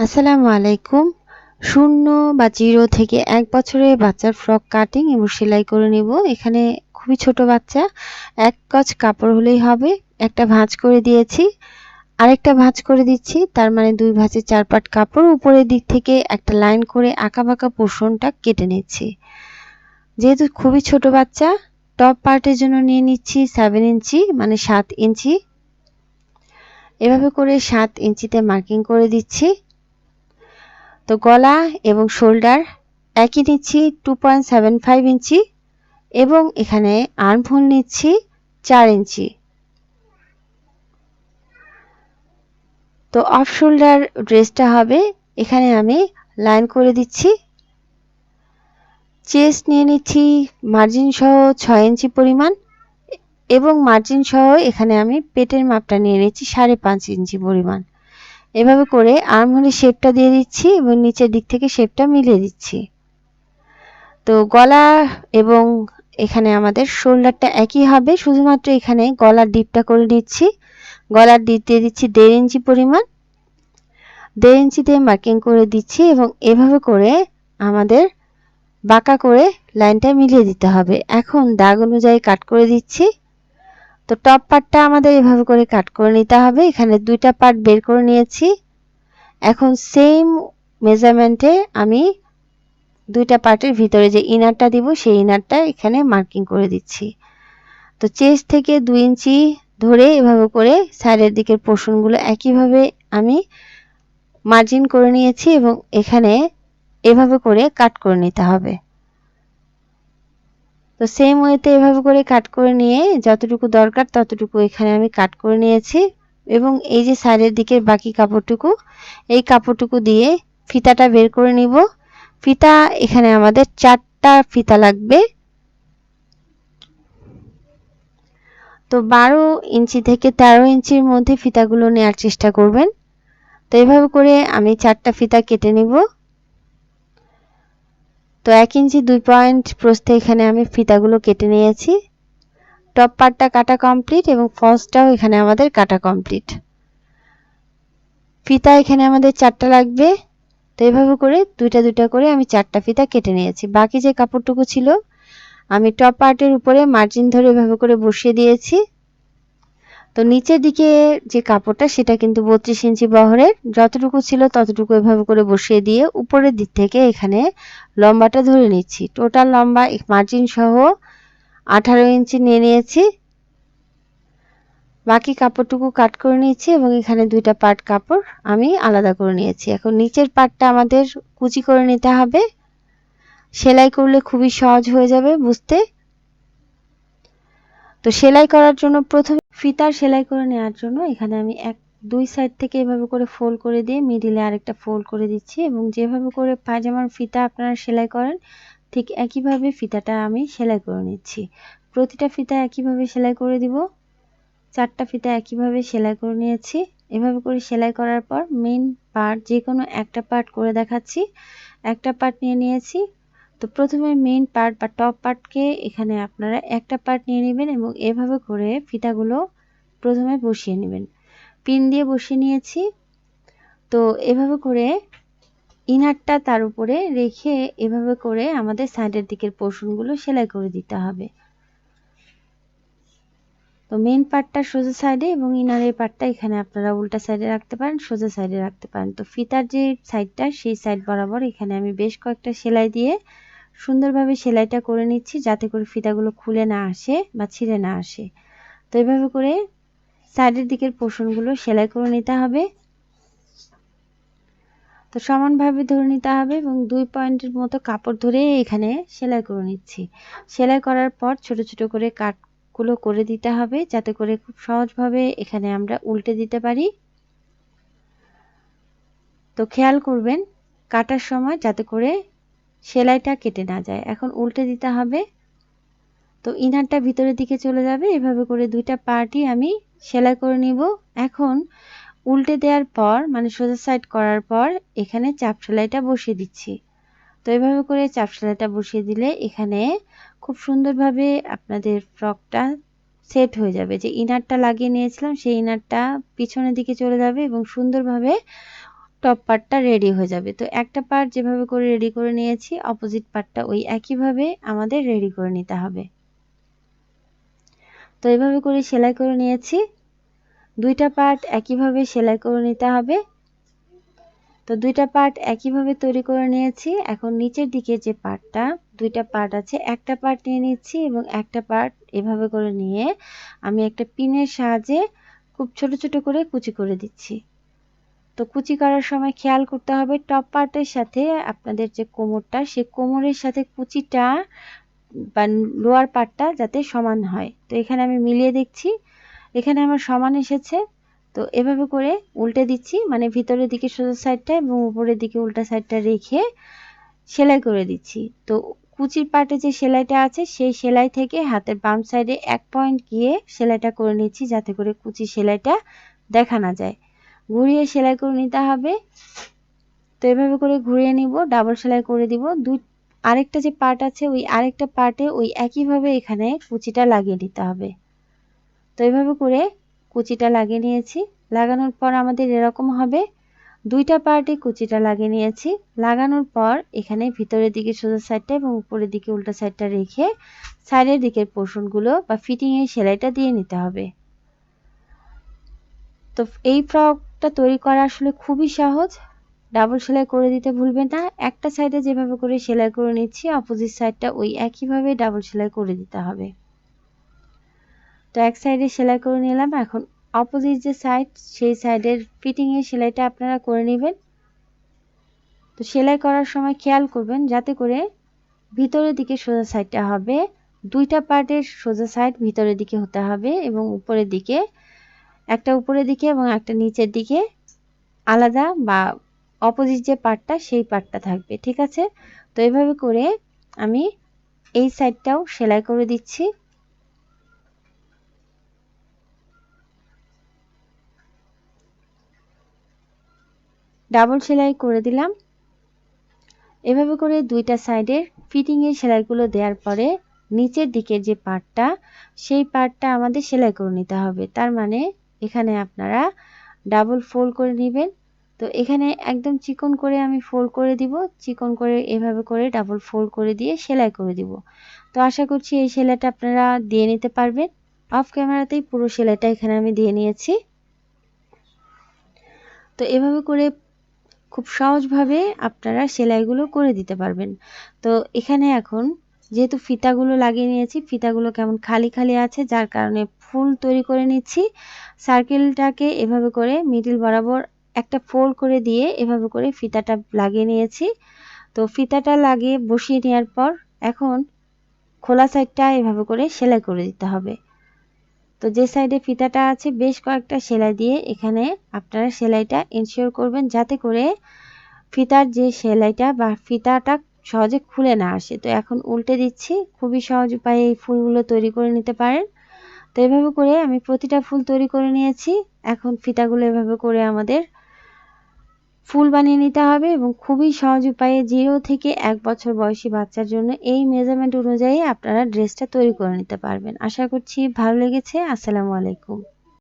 আসসালামু আলাইকুম। শূন্য বা জিরো থেকে এক বছরের বাচ্চার ফ্রক কাটিং এবং সেলাই করে নেব। এখানে খুবই ছোট বাচ্চা। এক গজ কাপড় হলেই হবে। একটা ভাঁজ করে দিয়েছি। আরেকটা ভাঁজ করে দিচ্ছি। তার মানে দুই ভাঁজে চার পাট কাপড়। উপরের দিক থেকে একটা লাইন করে আঁকা বাঁকা পোর্শনটা কেটে নিচ্ছি। যেহেতু খুবই ছোট বাচ্চা টপ পার্টের জন্য নিয়ে নিচ্ছি সেভেন ইঞ্চি মানে সাত ইঞ্চি। এভাবে করে সাত ইঞ্চিতে মার্কিং করে দিচ্ছি। তো গলা এবং শোল্ডার একই নিচ্ছি two point seven five inch এবং এখানে আর্মহোল নিচ্ছি চার ইঞ্চি। তো অফ শোল্ডার ড্রেসটা হবে, এখানে আমি লাইন করে দিচ্ছি। চেস্ট নিয়ে নিচ্ছি মার্জিন সহ ছয় ইঞ্চি পরিমাণ এবং মার্জিন সহ এখানে আমি পেটের মাপটা নিয়ে নিচ্ছি সাড়ে পাঁচ ইঞ্চি পরিমাণ। এভাবে করে আর্মহোলের শেপটা দিয়ে দিচ্ছি এবং নিচের দিক থেকে শেপটা মিলিয়ে দিচ্ছি। তো গলা এবং এখানে আমাদের শোল্ডারটা একই হবে, শুধুমাত্র এখানে গলার ডিপটা করে নিচ্ছি। গলার ডিপ দিয়ে দিচ্ছি দেড় ইঞ্চি পরিমাণ। দেড় ইঞ্চি দিয়ে মার্কিং করে দিচ্ছি এবং এভাবে করে আমাদের বাঁকা করে লাইনটা মিলিয়ে দিতে হবে। এখন দাগ অনুযায়ী কাট করে দিচ্ছি। তো টপ পার্টটা আমাদের এভাবে করে কাট করে নিতে হবে। এখানে দুইটা পার্ট বের করে নিয়েছি। এখন সেম মেজারমেন্টে আমি দুইটা পার্টের ভিতরে যে ইনারটা দিব, সেই ইনারটা এখানে মার্কিং করে দিচ্ছি। তো চেস্ট থেকে দুই ইঞ্চি ধরে এভাবে করে সাইডের দিকের পোর্শনগুলো একইভাবে আমি মার্জিন করে নিয়েছি এবং এখানে এভাবে করে কাট করে নিতে হবে। তো সেম ওয়েতে এভাবে করে কাট করে নিয়ে যতটুকু দরকার ততটুকু এখানে আমি কাট করে নিয়েছি এবং এই যে সাইডের দিকের বাকি কাপড়টুকু, এই কাপড়টুকু দিয়ে ফিতাটা বের করে নিব। ফিতা এখানে আমাদের চারটা ফিতা লাগবে। তো বারো ইঞ্চি থেকে তেরো ইঞ্চির মধ্যে ফিতাগুলো নেওয়ার চেষ্টা করবেন। তো এভাবে করে আমি চারটা ফিতা কেটে নিব। তো এক ইঞ্চি দুই পয়েন্ট প্রস্থে এখানে আমি ফিতাগুলো কেটে নিয়েছি। টপ পার্টটা কাটা কমপ্লিট এবং ফলসটাও এখানে আমাদের কাটা কমপ্লিট। ফিতা এখানে আমাদের চারটা লাগবে। তো এভাবে করে দুইটা দুইটা করে আমি চারটা ফিতা কেটে নিয়েছি। বাকি যে কাপড়টুকু ছিল, আমি টপ পার্টের উপরে মার্জিন ধরে এভাবে করে বসিয়ে দিয়েছি। তো নিচের দিকে যে কাপড়টা, সেটা কিন্তু বত্রিশ ইঞ্চি বহরের। যতটুকু ছিল ততটুকু এভাবে করে বসিয়ে দিয়ে উপরের দিক থেকে এখানে লম্বাটা ধরে নিচ্ছি। টোটাল লম্বা মার্জিন সহ আঠারো ইঞ্চি নিয়ে নিয়েছি। বাকি কাপড়টুকু কাট করে নিয়েছি এবং এখানে দুইটা পার্ট কাপড় আমি আলাদা করে নিয়েছি। এখন নিচের পার্টটা আমাদের কুচি করে নিতে হবে। সেলাই করলে খুবই সহজ হয়ে যাবে বুঝতে। তো সেলাই করার জন্য প্রথমে ফিতার সেলাই করে নেওয়ার জন্য এখানে আমি এক, দুই সাইড থেকে এভাবে করে ফোল্ড করে দিয়ে মিডিলে আরেকটা ফোল্ড করে দিচ্ছি এবং যেভাবে করে পায়জামার ফিতা আপনারা সেলাই করেন, ঠিক একইভাবে ফিতাটা আমি সেলাই করে নিচ্ছি। প্রতিটা ফিতা একইভাবে সেলাই করে দিব। চারটা ফিতা একইভাবে সেলাই করে নিয়েছি। এভাবে করে সেলাই করার পর মেন পার্ট যে কোনো একটা পার্ট করে দেখাচ্ছি। একটা পার্ট নিয়ে নিয়েছি। তো প্রথমে মেন পার্ট বা টপ পার্টকে এখানে আপনারা একটা পার্ট নিয়ে নেবেন এবং এভাবে করে ফিতাগুলো প্রথমে বসিয়ে নেবেন। পিন দিয়ে বসিয়ে নিয়েছি। তো এভাবে করে ইনারটা তার উপরে রেখে এভাবে করে আমাদের সাইডের দিকের পোর্শনগুলো সেলাই করে দিতে হবে। তো মেন পার্টটা সোজা সাইডে এবং ইনারের পার্টটা এখানে আপনারা উল্টা সাইডে রাখতে পারেন, সোজা সাইডে রাখতে পারেন। তো ফিতার যে সাইডটা সেই সাইড বরাবর এখানে আমি বেশ কয়েকটা সেলাই দিয়ে সুন্দরভাবে সেলাইটা করে নিচ্ছি যাতে করে ফিতাগুলো খুলে না আসে বা ছিঁড়ে না আসে। তো এভাবে করে সাইডের দিকের পোষণগুলো সেলাই করে নিতে হবে। তো সমানভাবে ধরে নিতে হবে এবং দুই পয়েন্টের মতো কাপড় ধরে এখানে সেলাই করে নিচ্ছি। সেলাই করার পর ছোট ছোট করে কাটগুলো করে দিতে হবে যাতে করে খুব সহজভাবে এখানে আমরা উল্টে দিতে পারি। তো খেয়াল করবেন, কাটার সময় যাতে করে সেলাইটা কেটে না যায়। এখন উল্টে দিতে হবে। তো ইনারটা ভিতরের দিকে চলে যাবে। এভাবে করে দুইটা পার্টই আমি সেলাই করে নিব। এখন উল্টে দেওয়ার পর মানে সোজা সাইড করার পর, এখানে চাপ সেলাইটা বসিয়ে দিচ্ছি। তো এভাবে করে চাপ সেলাইটা বসিয়ে দিলে এখানে খুব সুন্দরভাবে আপনাদের ফ্রকটা সেট হয়ে যাবে। যে ইনারটা লাগিয়ে নিয়েছিলাম, সেই ইনারটা পিছনের দিকে চলে যাবে এবং সুন্দরভাবে টপ পার্টটা রেডি হয়ে যাবে। তো একটা পার্ট যেভাবে করে রেডি করে নিয়েছি অপোজিট পার্টটা ওই একইভাবে আমাদের রেডি করে নিতে হবে। তো এভাবে করে সেলাই করে নিয়েছি। দুইটা পার্ট একইভাবে সেলাই করে নিতে হবে। তো দুইটা পার্ট একইভাবে তৈরি করে নিয়েছি। এখন নিচের দিকে যে পার্টটা দুইটা পার্ট আছে, একটা পার্ট নিয়ে নিচ্ছি এবং একটা পার্ট এভাবে করে নিয়ে আমি একটা পিনের সাহায্যে খুব ছোট ছোট করে কুচি করে দিচ্ছি। তো কুচি করার সময় খেয়াল করতে হবে টপ পার্টের সাথে আপনাদের যে কোমরটা সে কোমরের সাথে কুচিটা বা লোয়ার পার্টটা যাতে সমান হয়। তো এখানে আমি মিলিয়ে দেখছি এখানে আমার সমান এসেছে। তো এভাবে করে উল্টে দিচ্ছি মানে ভিতরের দিকে সোজা সাইডটা এবং উপরের দিকে উল্টা সাইডটা রেখে সেলাই করে দিচ্ছি। তো কুচির পার্টে যে সেলাইটা আছে, সেই সেলাই থেকে হাতের বাম সাইডে এক পয়েন্ট গিয়ে সেলাইটা করে নিচ্ছি যাতে করে কুচি সেলাইটা দেখা না যায়। ঘুরিয়ে সেলাই করে নিতে হবে। তো এভাবে করে ঘুরিয়ে নিব ডাবল সেলাই করে দিব। দুই আরেকটা যে পার্ট আছে, ওই আরেকটা পার্টে ওই একইভাবে এখানে কুচিটা লাগিয়ে নিতে হবে। তো এভাবে করে কুচিটা লাগিয়ে নিয়েছি। লাগানোর পর আমাদের এরকম হবে। দুইটা পার্টে কুচিটা লাগিয়ে নিয়েছি। লাগানোর পর এখানে ভিতরের দিকে সোজা সাইডটা এবং উপরের দিকে উল্টা সাইডটা রেখে সাইডের দিকের পোর্শনগুলো বা ফিটিংয়ের সেলাইটা দিয়ে নিতে হবে। তো এই ফ্রকটা তৈরি করা আসলে খুবই সহজ। ডাবল সেলাই করে দিতে ভুলবেন না। একটা সাইডে যেভাবে করে সেলাই করে নিচ্ছি অপোজিট সাইডটা ওই একইভাবে ডাবল সেলাই করে দিতে হবে। তো এক সাইডে সেলাই করে নিলাম। এখন অপোজিট যে সাইড সেই সাইডের ফিটিংয়ের সেলাইটা আপনারা করে নেবেন। তো সেলাই করার সময় খেয়াল করবেন যাতে করে ভিতরের দিকে সোজা সাইডটা হবে। দুইটা পার্টের সোজা সাইড ভিতরের দিকে হতে হবে এবং উপরের দিকে একটা উপরের দিকে এবং একটা নিচের দিকে আলাদা বা অপোজিট যে পার্টটা সেই পার্টটা থাকবে, ঠিক আছে? তো এভাবে করে আমি এই সাইডটাও সেলাই করে দিচ্ছি। ডাবল সেলাই করে দিলাম। এভাবে করে দুইটা সাইডের ফিটিংয়ের সেলাইগুলো দেওয়ার পরে নিচের দিকের যে পার্টটা সেই পার্টটা আমাদের সেলাই করে নিতে হবে। তার মানে এখানে আপনারা ডাবল ফোল্ড করে নেবেন। তো এখানে একদম চিকন করে আমি ফোল্ড করে দিব। চিকন করে এভাবে করে ডাবল ফোল্ড করে দিয়ে সেলাই করে দিব। তো আশা করছি এই সেলাইটা আপনারা দিয়ে নিতে পারবেন। অফ ক্যামেরাতেই পুরো সেলাইটা এখানে আমি দিয়ে নিয়েছি। তো এভাবে করে খুব সহজভাবে আপনারা সেলাইগুলো করে দিতে পারবেন। তো এখানে এখন যেহেতু ফিতাগুলো লাগিয়ে নিয়েছি, ফিতাগুলো কেমন খালি খালি আছে, যার কারণে ফুল তৈরি করে নিচ্ছি। সার্কেলটাকে এভাবে করে মিডিল বরাবর একটা ফোল্ড করে দিয়ে এভাবে করে ফিতাটা লাগিয়ে নিয়েছি। তো ফিতাটা লাগিয়ে বসিয়ে নেওয়ার পর এখন খোলা সাইডটা এভাবে করে সেলাই করে দিতে হবে। তো যে সাইডে ফিতাটা আছে, বেশ কয়েকটা সেলাই দিয়ে এখানে আপনারা সেলাইটা ইনশিওর করবেন যাতে করে ফিতার যে সেলাইটা বা ফিতাটা সহজে খুলে না আসে। তো এখন উল্টে দিচ্ছি। খুবই সহজ উপায়ে এই ফুলগুলো তৈরি করে নিতে পারেন। তো এভাবে করে আমি প্রতিটা ফুল তৈরি করে নিয়েছি। এখন ফিতাগুলো এভাবে করে আমাদের ফুল বানিয়ে নিতে হবে এবং খুবই সহজ উপায়ে জিরো থেকে এক বছর বয়সী বাচ্চার জন্য এই মেজারমেন্ট অনুযায়ী আপনারা ড্রেসটা তৈরি করে নিতে পারবেন। আশা করছি ভালো লেগেছে। আসসালামু আলাইকুম।